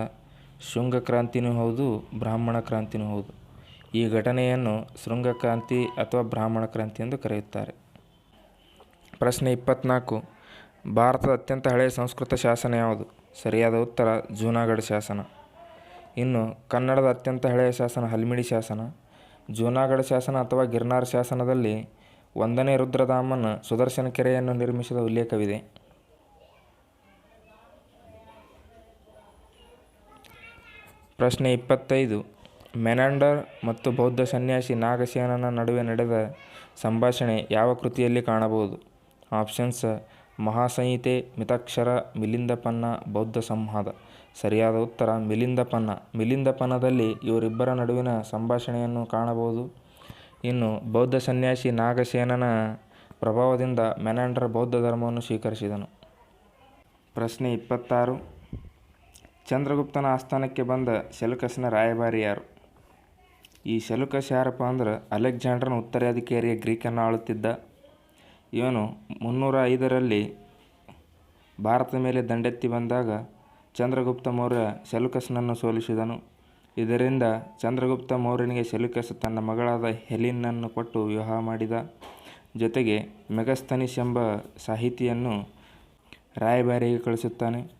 ಶುಂಗ ಕ್ರಾಂತಿನೂ ಹೌದು ಬ್ರಾಹ್ಮಣ ಕ್ರಾಂತಿನೂ ಹೌದು. ಈ ಘಟನೆಯನ್ನು ಶೃಂಗ ಕ್ರಾಂತಿ ಅಥವಾ ಬ್ರಾಹ್ಮಣ ಕ್ರಾಂತಿ ಎಂದು ಕರೆಯುತ್ತಾರೆ. ಪ್ರಶ್ನೆ ಇಪ್ಪತ್ತ್ನಾಲ್ಕು ಭಾರತದ ಅತ್ಯಂತ ಹಳೆಯ ಸಂಸ್ಕೃತ ಶಾಸನ ಯಾವುದು? ಸರಿಯಾದ ಉತ್ತರ, ಜೂನಾಗಢ ಶಾಸನ. ಇನ್ನು ಕನ್ನಡದ ಅತ್ಯಂತ ಹಳೆಯ ಶಾಸನ ಹಲ್ಮಿಡಿ ಶಾಸನ, ಜೂನಾಗಢ ಶಾಸನ ಅಥವಾ ಗಿರ್ನಾರ್ ಶಾಸನದಲ್ಲಿ ಒಂದನೇ ರುದ್ರಧಾಮನ ಸುದರ್ಶನ ಕೆರೆಯನ್ನು ನಿರ್ಮಿಸಿದ ಉಲ್ಲೇಖವಿದೆ. ಪ್ರಶ್ನೆ ಇಪ್ಪತ್ತೈದು. ಮೆನಾಂಡರ್ ಮತ್ತು ಬೌದ್ಧ ಸನ್ಯಾಸಿ ನಾಗಸೇನನ ನಡುವೆ ನಡೆದ ಸಂಭಾಷಣೆ ಯಾವ ಕೃತಿಯಲ್ಲಿ ಕಾಣಬಹುದು? ಆಪ್ಷನ್ಸ್ ಮಹಾಸಂಹಿತೆ, ಮಿತಾಕ್ಷರ ಮಿಲಿಂದಪನ್ನ ಬೌದ್ಧ ಸಂವಾದ ಸರಿಯಾದ ಉತ್ತರ ಮಿಲಿಂದಪನ ಮಿಲಿಂದಪನದಲ್ಲಿ ಇವರಿಬ್ಬರ ನಡುವಿನ ಸಂಭಾಷಣೆಯನ್ನು ಕಾಣಬಹುದು. ಇನ್ನು ಬೌದ್ಧ ಸನ್ಯಾಸಿ ನಾಗಸೇನನ ಪ್ರಭಾವದಿಂದ ಮೆನಾಂಡರ್ ಬೌದ್ಧ ಧರ್ಮವನ್ನು ಸ್ವೀಕರಿಸಿದನು. ಪ್ರಶ್ನೆ ಇಪ್ಪತ್ತಾರು. ಚಂದ್ರಗುಪ್ತನ ಆಸ್ಥಾನಕ್ಕೆ ಬಂದ ಶೆಲುಕಸ್ನ ರಾಯಭಾರಿ ಯಾರು ಈ ಶೆಲುಕಸ್ ಯಾರಪ್ಪ ಅಂದ್ರೆ ಅಲೆಕ್ಸಾಂಡರ್ನ ಉತ್ತರಾಧಿಕಾರಿಯ ಗ್ರೀಕನ್ನು ಆಳುತ್ತಿದ್ದ. ಇವನು ಮುನ್ನೂರ ಐದರಲ್ಲಿ ಭಾರತದ ಮೇಲೆ ದಂಡೆತ್ತಿ ಬಂದಾಗ ಚಂದ್ರಗುಪ್ತ ಮೌರ್ಯ ಸೆಲುಕಸ್ನನ್ನು ಸೋಲಿಸಿದನು. ಇದರಿಂದ ಚಂದ್ರಗುಪ್ತ ಮೌರ್ಯನಿಗೆ ಸೆಲುಕಸ್ ತನ್ನ ಮಗಳಾದ ಹೆಲಿನನ್ನು ಕೊಟ್ಟು ವಿವಾಹ ಮಾಡಿದ. ಜೊತೆಗೆ ಮೆಗಸ್ತನಿಸ್ ಎಂಬ ಸಾಹಿತಿಯನ್ನು ರಾಯಭಾರಿಗೆ ಕಳಿಸುತ್ತಾನೆ.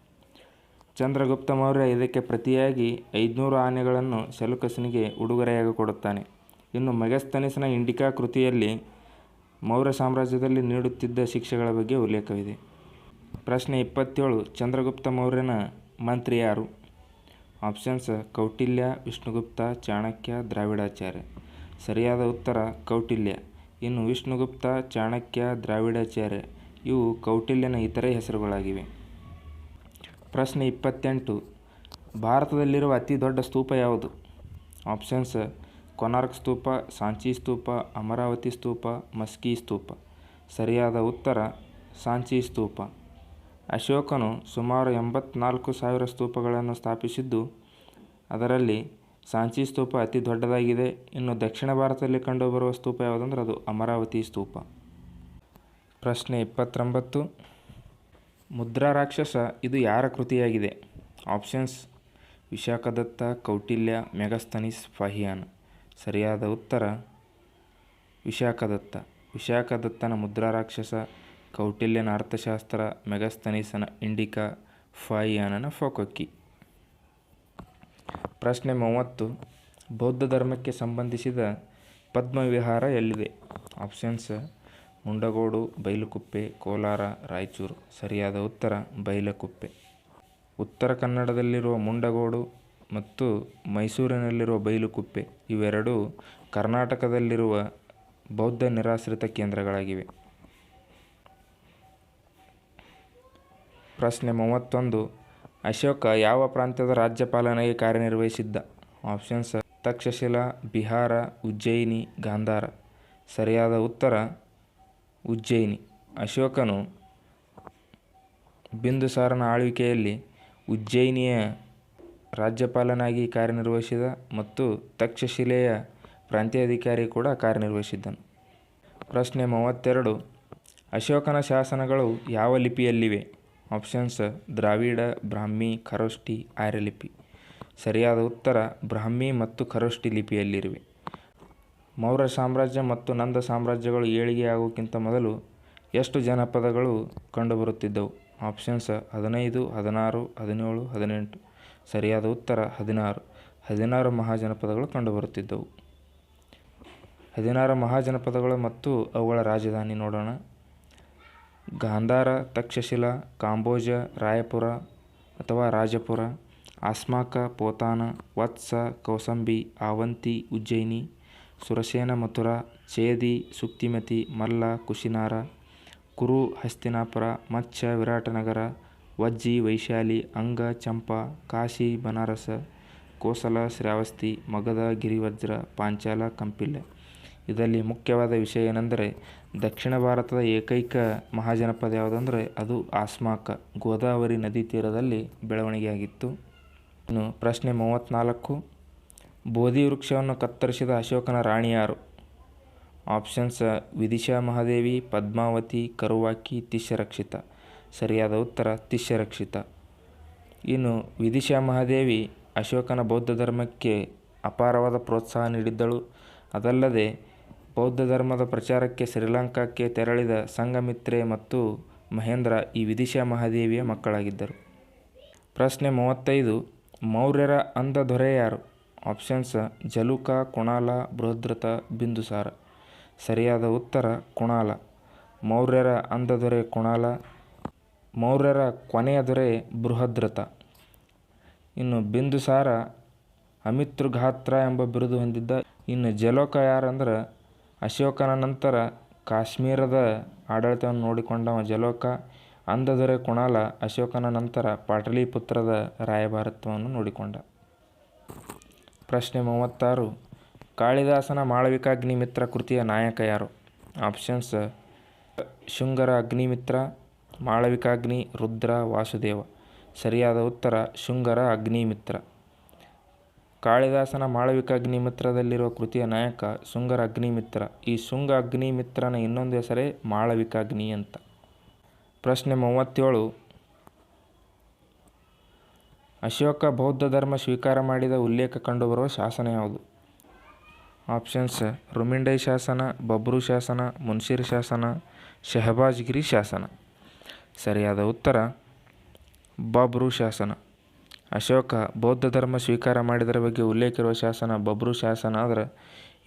ಚಂದ್ರಗುಪ್ತ ಮೌರ್ಯ ಇದಕ್ಕೆ ಪ್ರತಿಯಾಗಿ ಐದುನೂರು ಆನೆಗಳನ್ನು ಸೆಲುಕಸ್ನಿಗೆ ಉಡುಗೊರೆಯಾಗಿ ಕೊಡುತ್ತಾನೆ. ಇನ್ನು ಮೆಗಸ್ತನಿಸ್ನ ಇಂಡಿಕಾ ಕೃತಿಯಲ್ಲಿ ಮೌರ್ಯ ಸಾಮ್ರಾಜ್ಯದಲ್ಲಿ ನೀಡುತ್ತಿದ್ದ ಶಿಕ್ಷೆಗಳ ಬಗ್ಗೆ ಉಲ್ಲೇಖವಿದೆ. ಪ್ರಶ್ನೆ ಇಪ್ಪತ್ತೇಳು, ಚಂದ್ರಗುಪ್ತ ಮೌರ್ಯನ ಮಂತ್ರಿ ಯಾರು ಆಪ್ಷನ್ಸ್, ಕೌಟಿಲ್ಯ, ವಿಷ್ಣುಗುಪ್ತ, ಚಾಣಕ್ಯ, ದ್ರಾವಿಡಾಚಾರ್ಯ. ಸರಿಯಾದ ಉತ್ತರ, ಕೌಟಿಲ್ಯ. ಇನ್ನು ವಿಷ್ಣುಗುಪ್ತ, ಚಾಣಕ್ಯ, ದ್ರಾವಿಡಾಚಾರ್ಯ ಇವು ಕೌಟಿಲ್ಯನ ಇತರೆ ಹೆಸರುಗಳಾಗಿವೆ. ಪ್ರಶ್ನೆ ಇಪ್ಪತ್ತೆಂಟು. ಭಾರತದಲ್ಲಿರುವ ಅತಿ ದೊಡ್ಡ ಸ್ತೂಪ ಯಾವುದು? ಆಪ್ಷನ್ಸ್, ಕೊನಾರ್ಕ್ ಸ್ತೂಪ, ಸಾಂಚಿ ಸ್ತೂಪ, ಅಮರಾವತಿ ಸ್ತೂಪ, ಮಸ್ಕಿ ಸ್ತೂಪ. ಸರಿಯಾದ ಉತ್ತರ, ಸಾಂಚಿ ಸ್ತೂಪ. ಅಶೋಕನು ಸುಮಾರು ಎಂಬತ್ನಾಲ್ಕು ಸಾವಿರ ಸ್ತೂಪಗಳನ್ನು ಸ್ಥಾಪಿಸಿದ್ದು, ಅದರಲ್ಲಿ ಸಾಂಚಿ ಸ್ತೂಪ ಅತಿ ದೊಡ್ಡದಾಗಿದೆ. ಇನ್ನು ದಕ್ಷಿಣ ಭಾರತದಲ್ಲಿ ಕಂಡುಬರುವ ಸ್ತೂಪ ಯಾವುದಂದ್ರೆ ಅದು ಅಮರಾವತಿ ಸ್ತೂಪ. ಪ್ರಶ್ನೆ ಇಪ್ಪತ್ತೊಂಬತ್ತು. ಮುದ್ರಾ ರಾಕ್ಷಸ ಇದು ಯಾರ ಕೃತಿಯಾಗಿದೆ? Options, Vishakhadatta, Kautilya, Megasthenes, Fahien. ಸರಿಯಾದ ಉತ್ತರ, ವಿಶಾಖದತ್ತ. ವಿಶಾಖದತ್ತನ ಮುದ್ರಾ ರಾಕ್ಷಸ ಕೌಟಿಲ್ಯನ ಅರ್ಥಶಾಸ್ತ್ರ, ಮೆಗಸ್ತನಿಸನ ಇಂಡಿಕಾ, ಫಾಯಿಯಾನನ ಫೋಕೊಕ್ಕಿ. ಪ್ರಶ್ನೆ ಮೂವತ್ತು. ಬೌದ್ಧ ಧರ್ಮಕ್ಕೆ ಸಂಬಂಧಿಸಿದ ಪದ್ಮವಿಹಾರ ಎಲ್ಲಿದೆ? ಆಪ್ಷನ್ಸ್ ಮುಂಡಗೋಡು, ಬೈಲುಕುಪ್ಪೆ, ಕೋಲಾರ, ರಾಯಚೂರು. ಸರಿಯಾದ ಉತ್ತರ, ಬೈಲಕುಪ್ಪೆ. ಉತ್ತರ ಕನ್ನಡದಲ್ಲಿರುವ ಮುಂಡಗೋಡು ಮತ್ತು ಮೈಸೂರಿನಲ್ಲಿರುವ ಬೈಲುಕುಪ್ಪೆ ಇವೆರಡೂ ಕರ್ನಾಟಕದಲ್ಲಿರುವ ಬೌದ್ಧ ನಿರಾಶ್ರಿತ ಕೇಂದ್ರಗಳಾಗಿವೆ. ಪ್ರಶ್ನೆ ಮೂವತ್ತೊಂದು. ಅಶೋಕ ಯಾವ ಪ್ರಾಂತ್ಯದ ರಾಜ್ಯಪಾಲನಾಗಿ ಕಾರ್ಯನಿರ್ವಹಿಸಿದ್ದ? ಆಪ್ಷನ್ಸ್ ತಕ್ಷಶಿಲಾ, ಬಿಹಾರ, ಉಜ್ಜಯಿನಿ, ಗಾಂಧಾರ. ಸರಿಯಾದ ಉತ್ತರ, ಉಜ್ಜಯಿನಿ. ಅಶೋಕನು ಬಿಂದುಸಾರನ ಆಳ್ವಿಕೆಯಲ್ಲಿ ಉಜ್ಜಯಿನಿಯ ರಾಜ್ಯಪಾಲನಾಗಿ ಕಾರ್ಯನಿರ್ವಹಿಸಿದ ಮತ್ತು ತಕ್ಷಶಿಲೆಯ ಪ್ರಾಂತ್ಯಾಧಿಕಾರಿ ಕೂಡ ಕಾರ್ಯನಿರ್ವಹಿಸಿದ್ದನು. ಪ್ರಶ್ನೆ ಮೂವತ್ತೆರಡು. ಅಶೋಕನ ಶಾಸನಗಳು ಯಾವ ಲಿಪಿಯಲ್ಲಿವೆ? ಆಪ್ಷನ್ಸ್ ದ್ರಾವಿಡ, ಬ್ರಾಹ್ಮಿ, ಖರೋಷ್ಠಿ, ಆರ್ಯಲಿಪಿ. ಸರಿಯಾದ ಉತ್ತರ ಬ್ರಾಹ್ಮಿ ಮತ್ತು ಖರೋಷ್ಠಿ ಲಿಪಿಯಲ್ಲಿರುವೆ. ಮೌರ್ಯ ಸಾಮ್ರಾಜ್ಯ ಮತ್ತು ನಂದ ಸಾಮ್ರಾಜ್ಯಗಳು ಏಳಿಗೆಯಾಗುವುದಕ್ಕಿಂತ ಮೊದಲು ಎಷ್ಟು ಜನಪದಗಳು ಕಂಡುಬರುತ್ತಿದ್ದವು? ಆಪ್ಷನ್ಸ್ ಹದಿನೈದು, ಹದಿನಾರು, ಹದಿನೇಳು, ಹದಿನೆಂಟು. ಸರಿಯಾದ ಉತ್ತರ ಹದಿನಾರು. ಹದಿನಾರು ಮಹಾಜನಪದಗಳು ಕಂಡುಬರುತ್ತಿದ್ದವು. ಹದಿನಾರು ಮಹಾಜನಪದಗಳು ಮತ್ತು ಅವುಗಳ ರಾಜಧಾನಿ ನೋಡೋಣ. ಗಾಂಧಾರ, ತಕ್ಷಶಿಲ, ಕಾಂಬೋಜ, ರಾಯಪುರ ಅಥವಾ ರಾಜಪುರ, ಆಸ್ಮಾಕ, ಪೋತಾನ, ವತ್ಸ, ಕೌಸಂಬಿ, ಆವಂತಿ, ಉಜ್ಜಯಿನಿ, ಸುರಸೇನ ಮಥುರ, ಚೇದಿ, ಸುಕ್ತಿಮತಿ, ಮಲ್ಲ, ಕುಶಿನಾರ, ಕುರು, ಹಸ್ತಿನಾಪುರ ಮಚ್ಚ ವಿರಾಟನಗರ, ವಜ್ಜಿ, ವೈಶಾಲಿ, ಅಂಗ, ಚಂಪಾ, ಕಾಶಿ, ಬನಾರಸ, ಕೋಸಲ, ಶ್ರಾವಸ್ತಿ, ಮಗಧ, ಗಿರಿವಜ್ರ, ಪಾಂಚಾಲ ಕಂಪಿಲ್ಯ ಇದರಲ್ಲಿ ಮುಖ್ಯವಾದ ವಿಷಯ ಏನೆಂದರೆ, ದಕ್ಷಿಣ ಭಾರತದ ಏಕೈಕ ಮಹಾಜನಪದ ಯಾವುದಂದರೆ, ಅದು ಆಸ್ಮಾಕ, ಗೋದಾವರಿ ನದಿ ತೀರದಲ್ಲಿ ಬೆಳವಣಿಗೆಯಾಗಿತ್ತು. ಇನ್ನು ಪ್ರಶ್ನೆ ಮೂವತ್ತ್ನಾಲ್ಕು, ಬೋಧಿ ವೃಕ್ಷವನ್ನು ಕತ್ತರಿಸಿದ ಅಶೋಕನ ರಾಣಿ ಯಾರು? ಆಪ್ಷನ್ಸ್, ವಿದಿಶಾ ಮಹಾದೇವಿ, ಪದ್ಮಾವತಿ, ಕರುವಾಕಿ, ತಿಶ್ಯರಕ್ಷಿತ. ಸರಿಯಾದ ಉತ್ತರ, ತಿಶ್ಯರಕ್ಷಿತ. ಇನ್ನು ವಿದಿಶಾ ಮಹಾದೇವಿ ಅಶೋಕನ ಬೌದ್ಧ ಧರ್ಮಕ್ಕೆ ಅಪಾರವಾದ ಪ್ರೋತ್ಸಾಹ ನೀಡಿದ್ದಳು. ಅದಲ್ಲದೆ ಬೌದ್ಧ ಧರ್ಮದ ಪ್ರಚಾರಕ್ಕೆ ಶ್ರೀಲಂಕಾಕ್ಕೆ ತೆರಳಿದ ಸಂಗಮಿತ್ರೆ ಮತ್ತು ಮಹೇಂದ್ರ ಈ ವಿದಿಶಾ ಮಹಾದೇವಿಯ ಮಕ್ಕಳಾಗಿದ್ದರು. ಪ್ರಶ್ನೆ ಮೂವತ್ತೈದು, ಮೌರ್ಯರ ಅಂಧ ದೊರೆ ಯಾರು? ಆಪ್ಷನ್ಸ್, ಜಲುಕ, ಕುಣಾಲ, ಬೃಹದ್ರಥ, ಬಿಂದುಸಾರ. ಸರಿಯಾದ ಉತ್ತರ, ಕುಣಾಲ. ಮೌರ್ಯರ ಅಂಧ ದೊರೆ ಕುಣಾಲ, ಮೌರ್ಯರ ಕೊನೆಯ ದೊರೆ ಬೃಹದ್ರಥ. ಇನ್ನು ಬಿಂದುಸಾರ ಅಮಿತೃಘಾತ್ರ ಎಂಬ ಬಿರುದು ಹೊಂದಿದ್ದ, ಇನ್ನು ಜಲೋಕ ಯಾರಂದ್ರೆ ಅಶೋಕನ ನಂತರ ಕಾಶ್ಮೀರದ ಆಡಳಿತವನ್ನು ನೋಡಿಕೊಂಡವ ಜಲೋಕ, ಅಂದದರೆ ಕುಣಾಲ, ಅಶೋಕನ ನಂತರ ಪಾಟಲಿಪುತ್ರದ ರಾಯಭಾರತ್ವವನ್ನು ನೋಡಿಕೊಂಡ. ಪ್ರಶ್ನೆ ಮೂವತ್ತಾರು, ಕಾಳಿದಾಸನ ಮಾಳವಿಕಾಗ್ನಿಮಿತ್ರ ಕೃತಿಯ ನಾಯಕ ಯಾರು? ಆಪ್ಷನ್ಸ್, ಶೃಂಗರ ಅಗ್ನಿಮಿತ್ರ, ಮಾಳವಿಕಾಗ್ನಿ, ರುದ್ರ ವಾಸುದೇವ. ಸರಿಯಾದ ಉತ್ತರ, ಶುಂಗರ ಅಗ್ನಿಮಿತ್ರ. ಕಾಳಿದಾಸನ ಮಾಳವಿಕ ಅಗ್ನಿಮಿತ್ರದಲ್ಲಿರುವ ಕೃತಿಯ ನಾಯಕ ಶುಂಗರ ಅಗ್ನಿಮಿತ್ರ ಈ ಶುಂಗ ಅಗ್ನಿಮಿತ್ರನ ಇನ್ನೊಂದು ಹೆಸರೇ ಮಾಳವಿಕಾಗ್ನಿ ಅಂತ. ಪ್ರಶ್ನೆ ಮೂವತ್ತೇಳು. ಅಶೋಕ ಬೌದ್ಧ ಧರ್ಮ ಸ್ವೀಕಾರ ಮಾಡಿದ ಉಲ್ಲೇಖ ಕಂಡುಬರುವ ಶಾಸನ ಯಾವುದು? ಆಪ್ಷನ್ಸ್ ರುಮಿಂಡೈ ಶಾಸನ, ಬಬ್ರು ಶಾಸನ ಮುನ್ಸಿರ್ ಶಾಸನ, ಶಹಬಾಜ್ಗಿರಿ ಶಾಸನ. ಸರಿಯಾದ ಉತ್ತರ, ಬಬ್ರು ಶಾಸನ. ಅಶೋಕ ಬೌದ್ಧ ಧರ್ಮ ಸ್ವೀಕಾರ ಮಾಡಿದರ ಬಗ್ಗೆ ಉಲ್ಲೇಖ ಇರುವ ಶಾಸನ ಬಬ್ರು ಶಾಸನ. ಆದರೆ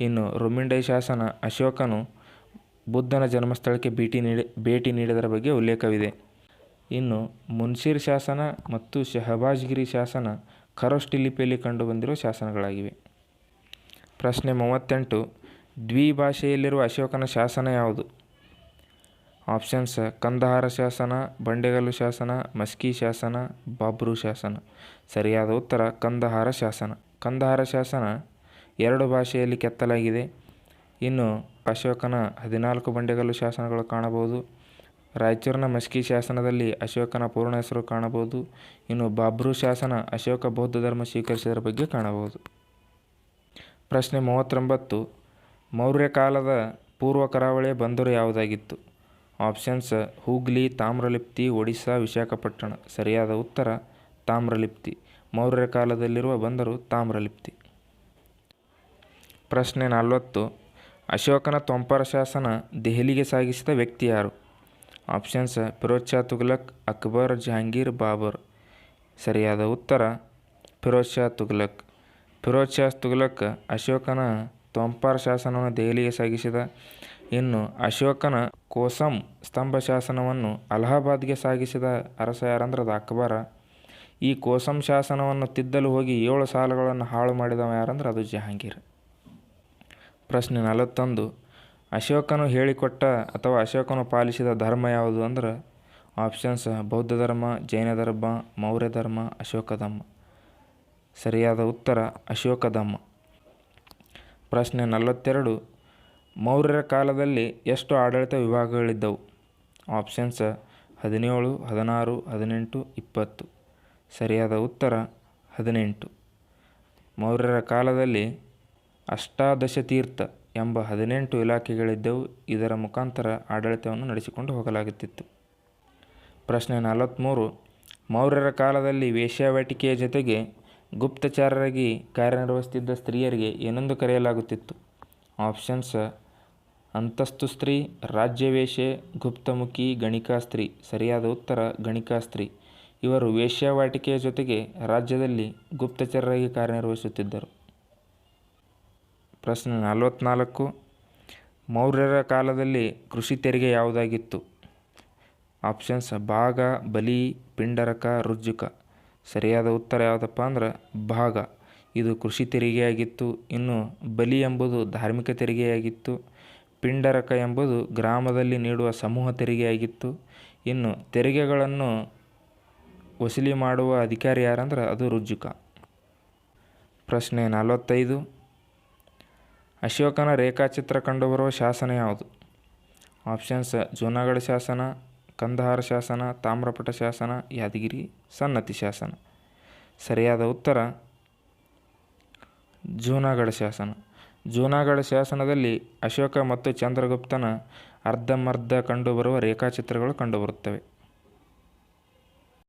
ಇನ್ನು ರುಮಿಂಡೈ ಶಾಸನ ಅಶೋಕನು ಬುದ್ಧನ ಜನ್ಮಸ್ಥಳಕ್ಕೆ ಭೇಟಿ ನೀಡಿ, ಭೇಟಿ ನೀಡಿದರ ಬಗ್ಗೆ ಉಲ್ಲೇಖವಿದೆ. ಇನ್ನು ಮುನ್ಸಿರ್ ಶಾಸನ ಮತ್ತು ಶಹಬಾಜ್ಗಿರಿ ಶಾಸನ ಖರೋಷ್ಠಿ ಲಿಪಿಯಲ್ಲಿ ಕಂಡುಬಂದಿರುವ ಶಾಸನಗಳಾಗಿವೆ. ಪ್ರಶ್ನೆ ಮೂವತ್ತೆಂಟು, ದ್ವಿಭಾಷೆಯಲ್ಲಿರುವ ಅಶೋಕನ ಶಾಸನ ಯಾವುದು? ಆಪ್ಷನ್ಸ್, ಕಂದಹಾರ ಶಾಸನ, ಬಂಡೆಗಲ್ಲು ಶಾಸನ, ಮಸ್ಕಿ ಶಾಸನ, ಬಾಬ್ರು ಶಾಸನ. ಸರಿಯಾದ ಉತ್ತರ, ಕಂದಹಾರ ಶಾಸನ. ಕಂದಹಾರ ಶಾಸನ ಎರಡು ಭಾಷೆಯಲ್ಲಿ ಕೆತ್ತಲಾಗಿದೆ. ಇನ್ನು ಅಶೋಕನ ಹದಿನಾಲ್ಕು ಬಂಡೆಗಲ್ಲು ಶಾಸನಗಳು ಕಾಣಬಹುದು. ರಾಯಚೂರಿನ ಮಸ್ಕಿ ಶಾಸನದಲ್ಲಿ ಅಶೋಕನ ಪೂರ್ಣ ಹೆಸರು ಕಾಣಬಹುದು. ಇನ್ನು ಬಾಬ್ರು ಶಾಸನ ಅಶೋಕ ಬೌದ್ಧ ಧರ್ಮ ಸ್ವೀಕರಿಸಿದರ ಬಗ್ಗೆ ಕಾಣಬಹುದು. ಪ್ರಶ್ನೆ ಮೂವತ್ತೊಂಬತ್ತು. ಮೌರ್ಯ ಕಾಲದ ಪೂರ್ವ ಕರಾವಳಿಯ ಬಂದರು ಯಾವುದಾಗಿತ್ತು? ಆಪ್ಷನ್ಸ್ ಹೂಗ್ಲಿ, ತಾಮ್ರಲಿಪ್ತಿ ಒಡಿಶಾ ವಿಶಾಖಪಟ್ಟಣ. ಸರಿಯಾದ ಉತ್ತರ, ತಾಮ್ರಲಿಪ್ತಿ. ಮೌರ್ಯ ಕಾಲದಲ್ಲಿರುವ ಬಂದರು ತಾಮ್ರಲಿಪ್ತಿ. ಪ್ರಶ್ನೆ ನಲವತ್ತು. ಅಶೋಕನ ತೊಂಪರ ಶಾಸನ ದೆಹಲಿಗೆ ಸಾಗಿಸಿದ ವ್ಯಕ್ತಿ ಯಾರು? ಆಪ್ಷನ್ಸ್ ಫಿರೋಜ್ ಶಾ ತುಘಲಕ್, ಅಕ್ಬರ್ ಜಹಾಂಗೀರ್ ಬಾಬರ್. ಸರಿಯಾದ ಉತ್ತರ ಫಿರೋಜ್ ಶಾ ತುಘಲಕ್. ಫಿರೋಜ್ ಶಾ ತುಘಲಕ್ ಅಶೋಕನ ತೊಂಪರ ಶಾಸನವನ್ನು ದೆಹಲಿಗೆ ಸಾಗಿಸಿದ ಇನ್ನು ಅಶೋಕನ ಕೋಸಂ ಸ್ತಂಭ ಶಾಸನವನ್ನು ಅಲಹಾಬಾದ್ಗೆ ಸಾಗಿಸಿದ ಅರಸ ಯಾರಂದ್ರದ ಅಕ್ಬರ, ಈ ಕೋಸಂ ಶಾಸನವನ್ನು ತಿದ್ದಲು ಹೋಗಿ ಏಳು ಸಾಲುಗಳನ್ನು ಹಾಳು ಮಾಡಿದವ ಯಾರಂದ್ರೆ ಅದು ಜಹಾಂಗೀರ್. ಪ್ರಶ್ನೆ ನಲವತ್ತೊಂದು, ಅಶೋಕನು ಹೇಳಿಕೊಟ್ಟ ಅಥವಾ ಅಶೋಕನು ಪಾಲಿಸಿದ ಧರ್ಮ ಯಾವುದು ಅಂದ್ರೆ ಆಪ್ಷನ್ಸ್ ಬೌದ್ಧ ಧರ್ಮ, ಜೈನ ಧರ್ಮ, ಮೌರ್ಯ ಧರ್ಮ, ಅಶೋಕ ಧರ್ಮ. ಸರಿಯಾದ ಉತ್ತರ ಅಶೋಕ ಧರ್ಮ. ಪ್ರಶ್ನೆ ನಲವತ್ತೆರಡು ಮೌರ್ಯರ ಕಾಲದಲ್ಲಿ ಎಷ್ಟು ಆಡಳಿತ ವಿಭಾಗಗಳಿದ್ದವು? ಆಪ್ಷನ್ಸ್ ಹದಿನೇಳು, ಹದಿನಾರು, ಹದಿನೆಂಟು, ಇಪ್ಪತ್ತು. ಸರಿಯಾದ ಉತ್ತರ, ಹದಿನೆಂಟು. ಮೌರ್ಯರ ಕಾಲದಲ್ಲಿ ಅಷ್ಟಾದಶ ತೀರ್ಥ ಎಂಬ ಹದಿನೆಂಟು ಇಲಾಖೆಗಳಿದ್ದವು. ಇದರ ಮುಖಾಂತರ ಆಡಳಿತವನ್ನು ನಡೆಸಿಕೊಂಡು ಹೋಗಲಾಗುತ್ತಿತ್ತು. ಪ್ರಶ್ನೆ ನಲವತ್ತ್ಮೂರು ಮೌರ್ಯರ ಕಾಲದಲ್ಲಿ ವೇಶ್ಯಾವಾಟಿಕೆಯ ಜೊತೆಗೆ ಗುಪ್ತಚಾರರಾಗಿ ಕಾರ್ಯನಿರ್ವಹಿಸುತ್ತಿದ್ದ ಸ್ತ್ರೀಯರಿಗೆ ಏನೆಂದು ಕರೆಯಲಾಗುತ್ತಿತ್ತು? ಆಪ್ಷನ್ಸ್ ಅಂತಸ್ತು ಸ್ತ್ರೀ, ರಾಜ್ಯವೇಷೆ, ಗುಪ್ತಮುಖಿ, ಗಣಿಕಾ ಸ್ತ್ರೀ, ಸರಿಯಾದ ಉತ್ತರ ಗಣಿಕಾ ಸ್ತ್ರೀ. ಇವರು ವೇಶ್ಯಾವಾಟಿಕೆಯ ಜೊತೆಗೆ ರಾಜ್ಯದಲ್ಲಿ ಗುಪ್ತಚರರಾಗಿ ಕಾರ್ಯನಿರ್ವಹಿಸುತ್ತಿದ್ದರು. ಪ್ರಶ್ನೆ ನಲವತ್ತ್ನಾಲ್ಕು ಮೌರ್ಯರ ಕಾಲದಲ್ಲಿ ಕೃಷಿ ತೆರಿಗೆ ಯಾವುದಾಗಿತ್ತು? ಆಪ್ಷನ್ಸ್ ಭಾಗ, ಬಲಿ, ಪಿಂಡರಕ ರುಜ್ಜುಕ ಸರಿಯಾದ ಉತ್ತರ ಯಾವುದಪ್ಪ ಅಂದ್ರೆ ಭಾಗ. ಇದು ಕೃಷಿ ತೆರಿಗೆಯಾಗಿತ್ತು. ಇನ್ನು ಬಲಿ ಎಂಬುದು ಧಾರ್ಮಿಕ ತೆರಿಗೆಯಾಗಿತ್ತು. ಪಿಂಡರಕ ಎಂಬುದು ಗ್ರಾಮದಲ್ಲಿ ನೀಡುವ ಸಮೂಹ ತೆರಿಗೆಯಾಗಿತ್ತು. ಇನ್ನು ತೆರಿಗೆಗಳನ್ನು ವಸೂಲಿ ಮಾಡುವ ಅಧಿಕಾರಿ ಯಾರಂದ್ರೆ ಅದು ರುಜ್ಜುಕ ಪ್ರಶ್ನೆ ನಲವತ್ತೈದು. ಅಶೋಕನ ರೇಖಾಚಿತ್ರ ಕಂಡುಬರುವ ಶಾಸನ ಯಾವುದು? ಆಪ್ಷನ್ಸ್ ಜೂನಾಗಢ ಶಾಸನ, ಕಂದಹಾರ ಶಾಸನ, ತಾಮ್ರಪಟ ಶಾಸನ, ಯಾದಗಿರಿ ಸನ್ನತಿ ಶಾಸನ. ಸರಿಯಾದ ಉತ್ತರ, ಜೂನಾಗಢ ಶಾಸನ. ಜೂನಾಗಢ ಶಾಸನದಲ್ಲಿ ಅಶೋಕ ಮತ್ತು ಚಂದ್ರಗುಪ್ತನ ಅರ್ಧಮರ್ಧ ಕಂಡುಬರುವ ರೇಖಾಚಿತ್ರಗಳು ಕಂಡುಬರುತ್ತವೆ.